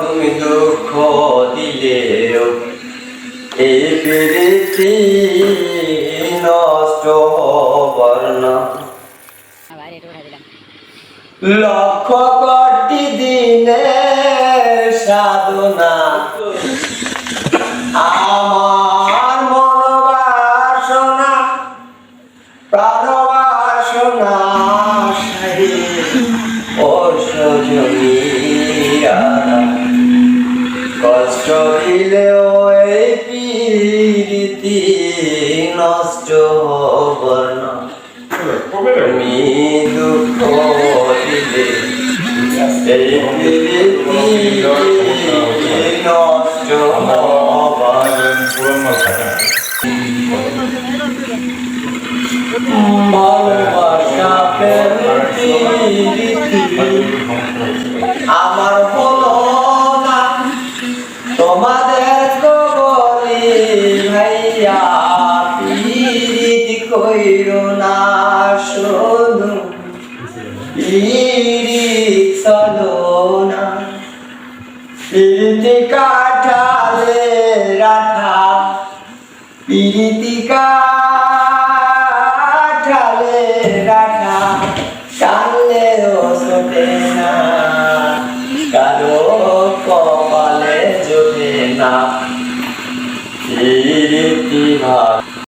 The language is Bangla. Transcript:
তুমি দুঃখ দিলেও এই প্রীতি নষ্ট হবার না লক্ষ কোটি দিনের সাধনা আমার মনোবাসনা প্রাণবাসনা সজনীরা কষ্ট দিলেও এই প্রীতি নষ্ট হবার না। তুমি দুঃখ দিলে এই প্রীতি নষ্ট হবার তোমাদের কবরে ভাইয়া পীড়িত কইর না, শোনো। পীড়িত চলো না। পীড়িতি কাঠালে রাখা, পীড়িতি কাঠালে না